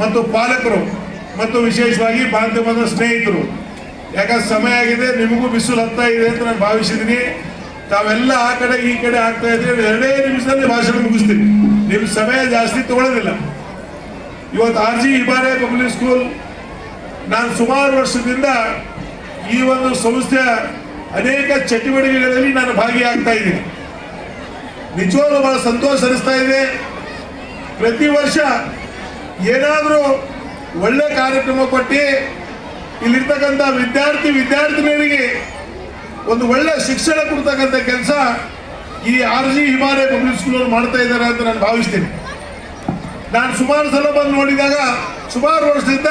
ಮತ್ತು ಪಾಲಕರು ಮತ್ತು ವಿಶೇಷವಾಗಿ ಮಾಧ್ಯಮದ ಸ್ನೇಹಿತರು. ಯಾಕಂದ್ರೆ ಸಮಯ ಆಗಿದೆ, ನಿಮಗೂ ಬಿಸಿಲು ಹತ್ತಾ ಇದೆ ಅಂತ ನಾನು ಭಾವಿಸಿದ್ದೀನಿ. ತಾವೆಲ್ಲ ಆ ಕಡೆ ಈ ಕಡೆ ಆಗ್ತಾ ಇದ್ರೆ ಎರಡೇ ನಿಮಿಷದಲ್ಲಿ ಭಾಷಣ ಮುಗಿಸ್ತೀನಿ. ನಿಮ್ಮ ಸಮಯ ಜಾಸ್ತಿ ತಗೊಳ್ಳೋದಿಲ್ಲ. ಇವತ್ತು ಆರ್ ಜಿ ಇಬಾರೆ ಪಬ್ಲಿಕ್ ಸ್ಕೂಲ್ ನಾನು ಸುಮಾರು ವರ್ಷದಿಂದ ಈ ಒಂದು ಸಂಸ್ಥೆಯ ಅನೇಕ ಚಟುವಟಿಕೆಗಳಲ್ಲಿ ನಾನು ಭಾಗಿಯಾಗ್ತಾ ಇದ್ದೀನಿ. ನಿಜವಾಗ್ಲೂ ಬಹಳ ಸಂತೋಷ ಅನಿಸ್ತಾ ಇದೆ. ಪ್ರತಿ ವರ್ಷ ಏನಾದರೂ ಒಳ್ಳೆ ಕಾರ್ಯಕ್ರಮ ಕೊಟ್ಟು ಇಲ್ಲಿರ್ತಕ್ಕಂಥ ವಿದ್ಯಾರ್ಥಿ ವಿದ್ಯಾರ್ಥಿನಿಯರಿಗೆ ಒಂದು ಒಳ್ಳೆ ಶಿಕ್ಷಣ ಕೊಡ್ತಕ್ಕಂಥ ಕೆಲಸ ಈ R G Himalaya public school ಮಾಡ್ತಾ ಇದ್ದಾರೆ ಅಂತ ನಾನು ಭಾವಿಸ್ತೀನಿ. ನಾನು ಸುಮಾರು ಸಲ ಬಂದು ನೋಡಿದಾಗ, ಸುಮಾರು ವರ್ಷದಿಂದ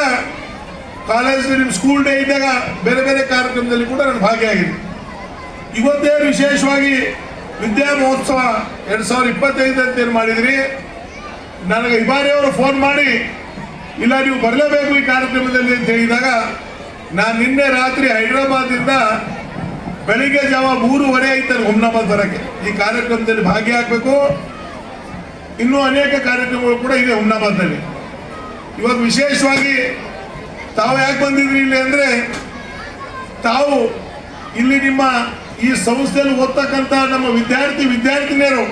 ಕಾಲೇಜ್ ನಿಮ್ಮ ಸ್ಕೂಲ್ ಡೇ ಇದ್ದಾಗ ಬೇರೆ ಬೇರೆ ಕಾರ್ಯಕ್ರಮದಲ್ಲಿ ಕೂಡ ನಾನು ಭಾಗಿಯಾಗಿದ್ದೆ. ಇವತ್ತೇ ವಿಶೇಷವಾಗಿ ವಿದ್ಯಾ ಮಹೋತ್ಸವ ಎರಡು ಸಾವಿರದ ಇಪ್ಪತ್ತೈದು ಅಂತ ಏನು ಮಾಡಿದ್ರಿ? ನನಗೆ ಇಬಾರಿಯವರು ಫೋನ್ ಮಾಡಿ, ಇಲ್ಲ, ನೀವು ಬರಲೇಬೇಕು ಈ ಕಾರ್ಯಕ್ರಮದಲ್ಲಿ ಅಂತ ಹೇಳಿದಾಗ, ನಾನು ನಿನ್ನೆ ರಾತ್ರಿ ಹೈದರಾಬಾದಿಂದ ಬೆಳಿಗ್ಗೆ ಜಾವ ಮೂರುವರೆ ಆಯ್ತು ಹುಮ್ನಾಬಾದ್ ಬರೋಕ್ಕೆ. ಈ ಕಾರ್ಯಕ್ರಮದಲ್ಲಿ ಭಾಗಿಯಾಗಬೇಕು. ಇನ್ನೂ ಅನೇಕ ಕಾರ್ಯಕ್ರಮಗಳು ಕೂಡ ಇದೆ ಹುಮ್ನಾಬಾದ್ನಲ್ಲಿ ಇವಾಗ ವಿಶೇಷವಾಗಿ ತಾವು ಯಾಕೆ ಬಂದಿದ್ರಿ ಇಲ್ಲಿ ಅಂದರೆ, ತಾವು ಇಲ್ಲಿ ನಿಮ್ಮ ಈ ಸಂಸ್ಥೆಯಲ್ಲಿ ಓದ್ತಕ್ಕಂಥ ನಮ್ಮ ವಿದ್ಯಾರ್ಥಿ ವಿದ್ಯಾರ್ಥಿನಿಯರು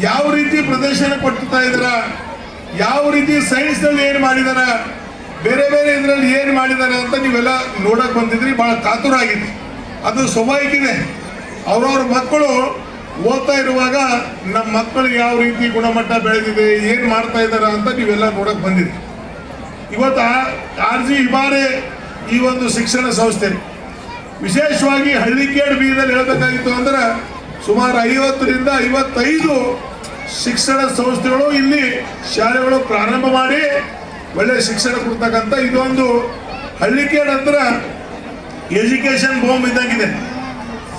ಯಾವ ರೀತಿ ಪ್ರದರ್ಶನ ಕೊಡ್ತಾ ಇದ್ದಾರ ಯಾವ ರೀತಿ ಸೈನ್ಸ್ನಲ್ಲಿ ಏನು ಮಾಡಿದಾರ, ಬೇರೆ ಬೇರೆ ಇದರಲ್ಲಿ ಏನು ಮಾಡಿದ್ದಾರೆ ಅಂತ ನೀವೆಲ್ಲ ನೋಡಕ್ಕೆ ಬಂದಿದ್ರಿ ಭಾಳ ಕಾತುರ ಆಗಿದೆ ಅದು ಸ್ವಾಭಾವಿಕ ಇದೆ. ಅವ್ರವ್ರ ಮಕ್ಕಳು ಓದ್ತಾ ಇರುವಾಗ ನಮ್ಮ ಮಕ್ಕಳಿಗೆ ಯಾವ ರೀತಿ ಗುಣಮಟ್ಟ ಬೆಳೆದಿದೆ, ಏನು ಮಾಡ್ತಾ ಇದಾರ ಅಂತ ನೀವೆಲ್ಲ ನೋಡಕ್ ಬಂದಿದೆ ಇವತ್ತು ಆರ್ ಜಿ ಇಬಾರೆ ಈ ಒಂದು ಶಿಕ್ಷಣ ಸಂಸ್ಥೆ ವಿಶೇಷವಾಗಿ ಹಳ್ಳಿಕೇಡ್ ಬೀದಲ್ಲಿ ಹೇಳಬೇಕಾಗಿತ್ತು ಅಂದ್ರೆ ಸುಮಾರು ಐವತ್ತರಿಂದ ಐವತ್ತೈದು ಶಿಕ್ಷಣ ಸಂಸ್ಥೆಗಳು ಇಲ್ಲಿ ಶಾಲೆಗಳು ಪ್ರಾರಂಭ ಮಾಡಿ ಒಳ್ಳೆ ಶಿಕ್ಷಣ ಕೊಡ್ತಕ್ಕಂಥ ಇದೊಂದು ಹಳ್ಳಿಕೇಡ್ ಅಂದ್ರೆ ಎಜುಕೇಶನ್ ಬೋಮ್ ಇದ್ದಂಗಿದೆ.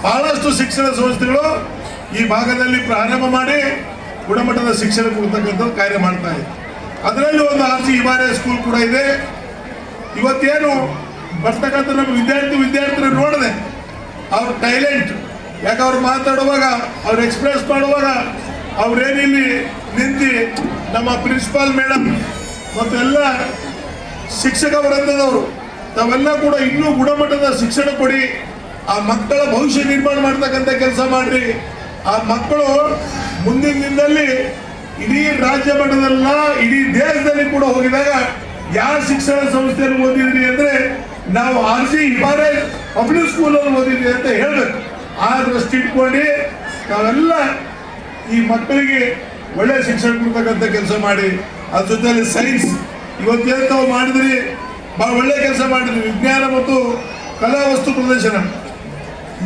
ಬಹಳಷ್ಟು ಶಿಕ್ಷಣ ಸಂಸ್ಥೆಗಳು ಈ ಭಾಗದಲ್ಲಿ ಪ್ರಾರಂಭ ಮಾಡಿ ಗುಣಮಟ್ಟದ ಶಿಕ್ಷಣ ಕೊಡ್ತಕ್ಕಂಥ ಕಾರ್ಯ ಮಾಡ್ತಾ ಇದೆ. ಅದರಲ್ಲಿ ಒಂದು ಆರ್ ಸಿ ಇಬಾರೆ ಸ್ಕೂಲ್ ಕೂಡ ಇದೆ. ಇವತ್ತೇನು ಬರ್ತಕ್ಕಂಥ ನಮ್ಮ ವಿದ್ಯಾರ್ಥಿ ವಿದ್ಯಾರ್ಥಿನ ನೋಡಿದೆ ಅವ್ರ ಟೈಲೆಂಟ್ ಯಾಕೆ ಅವ್ರು ಮಾತಾಡುವಾಗ, ಅವ್ರು ಎಕ್ಸ್ಪ್ರೆಸ್ ಮಾಡುವಾಗ ಅವ್ರೇನಿಲ್ಲಿ ನಿಂತು ನಮ್ಮ ಪ್ರಿನ್ಸಿಪಾಲ್ ಮೇಡಮ್ ಮತ್ತು ಎಲ್ಲ ಶಿಕ್ಷಕ ವೃಂದದವರು ತಾವೆಲ್ಲ ಕೂಡ ಇನ್ನೂ ಗುಣಮಟ್ಟದ ಶಿಕ್ಷಣ ಕೊಡಿ, ಆ ಮಕ್ಕಳ ಭವಿಷ್ಯ ನಿರ್ಮಾಣ ಮಾಡ್ತಕ್ಕಂಥ ಕೆಲಸ ಮಾಡ್ರಿ. ಆ ಮಕ್ಕಳು ಮುಂದಿನ ದಿನದಲ್ಲಿ ಇಡೀ ರಾಜ್ಯ ಮಟ್ಟದಲ್ಲ, ಇಡೀ ದೇಶದಲ್ಲಿ ಕೂಡ ಹೋಗಿದಾಗ ಯಾವ ಶಿಕ್ಷಣ ಸಂಸ್ಥೆಯಲ್ಲಿ ಓದಿದ್ರಿ ಅಂದ್ರೆ ನಾವು ಆರ್ ಸಿ ಹಿಮಾಲಯ ಪಬ್ಲಿಕ್ ಸ್ಕೂಲಲ್ಲಿ ಓದಿದ್ವಿ ಅಂತ ಹೇಳ್ಬೇಕು. ಆ ದೃಷ್ಟಿ ಇಟ್ಕೊಂಡು ನಾವೆಲ್ಲ ಈ ಮಕ್ಕಳಿಗೆ ಒಳ್ಳೆ ಶಿಕ್ಷಣ ಕೊಡ್ತಕ್ಕಂಥ ಕೆಲಸ ಮಾಡಿ. ಅದ್ರ ಜೊತೆಯಲ್ಲಿ ಸೈನ್ಸ್ ಇವತ್ತೇನು ತಾವು ಮಾಡಿದ್ರಿ, ಬಹಳ ಒಳ್ಳೆ ಕೆಲಸ ಮಾಡಿದ್ರಿ. ವಿಜ್ಞಾನ ಮತ್ತು ಕಲಾ ವಸ್ತು ಪ್ರದರ್ಶನ.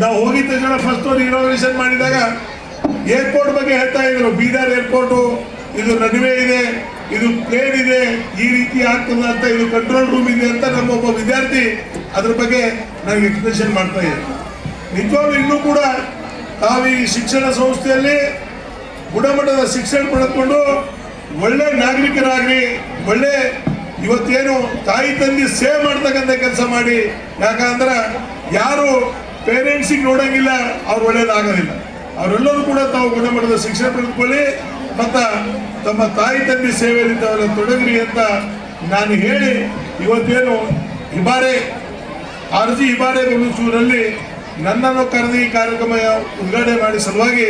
ನಾವು ಹೋಗಿದ ತಕ್ಷಣ ಫಸ್ಟ್ ಒಂದು ಇನಾಗ್ರೇಷನ್ ಮಾಡಿದಾಗ ಏರ್ಪೋರ್ಟ್ ಬಗ್ಗೆ ಹೇಳ್ತಾ ಇದ್ರು. ಬೀದರ್ ಏರ್ಪೋರ್ಟು ಇದು ನಡುವೆ ಇದೆ, ಇದು ಪ್ಲೇನ್ ಇದೆ, ಈ ರೀತಿ ಆಗ್ತದೆ ಅಂತ ಇದು ಕಂಟ್ರೋಲ್ ರೂಮ್ ಇದೆ ಅಂತ ನಮ್ಮೊಬ್ಬ ವಿದ್ಯಾರ್ಥಿ ಅದ್ರ ಬಗ್ಗೆ ನನಗೆ ಎಕ್ಸ್ಪ್ರೆಷನ್ ಮಾಡ್ತಾ ಇದ್ದಾರೆ ನಿಜವಾಗ್ಲೂ ಇನ್ನೂ ಕೂಡ ತಾವು ಈ ಶಿಕ್ಷಣ ಸಂಸ್ಥೆಯಲ್ಲಿ ಗುಣಮಟ್ಟದ ಶಿಕ್ಷಣ ಪಡೆದುಕೊಂಡು ಒಳ್ಳೆ ನಾಗರಿಕರಾಗಿ ಒಳ್ಳೆ ಇವತ್ತೇನು ತಾಯಿ ತಂದೆ ಸೇವ್ ಮಾಡ್ತಕ್ಕಂಥ ಕೆಲಸ ಮಾಡಿ. ಯಾಕಂದ್ರೆ ಯಾರು ಪೇರೆಂಟ್ಸಿಗೆ ನೋಡಂಗಿಲ್ಲ, ಅವ್ರು ಒಳ್ಳೇದಾಗೋದಿಲ್ಲ. ಅವರೆಲ್ಲರೂ ಕೂಡ ತಾವು ಗುಣಮಟ್ಟದ ಶಿಕ್ಷಣ ಪಡೆದುಕೊಳ್ಳಿ, ಮತ್ತು ತಮ್ಮ ತಾಯಿ ತಂದೆ ಸೇವೆಯಲ್ಲಿ ತಾವೆಲ್ಲ ತೊಡಗ್ರಿ ಅಂತ ನಾನು ಹೇಳಿ ಇವತ್ತೇನು ಇಬಾರೆ ಅರ್ಜಿ ಇಬಾರೆ ಬೆಂಗಳೂರಲ್ಲಿ ನನ್ನನ್ನು ಕರೆದು ಈ ಕಾರ್ಯಕ್ರಮ ಉದ್ಘಾಟನೆ ಮಾಡಿ ಸಲುವಾಗಿ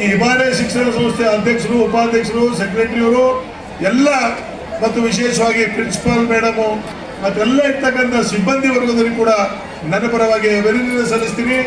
ಈ ಇಬಾರೆ ಶಿಕ್ಷಣ ಸಂಸ್ಥೆ ಅಧ್ಯಕ್ಷರು, ಉಪಾಧ್ಯಕ್ಷರು, ಸೆಕ್ರೆಟರಿಯವರು, ಎಲ್ಲ ಮತ್ತು ವಿಶೇಷವಾಗಿ ಪ್ರಿನ್ಸಿಪಾಲ್, ಮೇಡಮು, ಮತ್ತೆಲ್ಲ ಇರ್ತಕ್ಕಂಥ ಸಿಬ್ಬಂದಿ ವರ್ಗದಲ್ಲಿ ಕೂಡ ನನ್ನ ಪರವಾಗಿ ಅಭಿನಂದನೆ ಸಲ್ಲಿಸ್ತೀನಿ.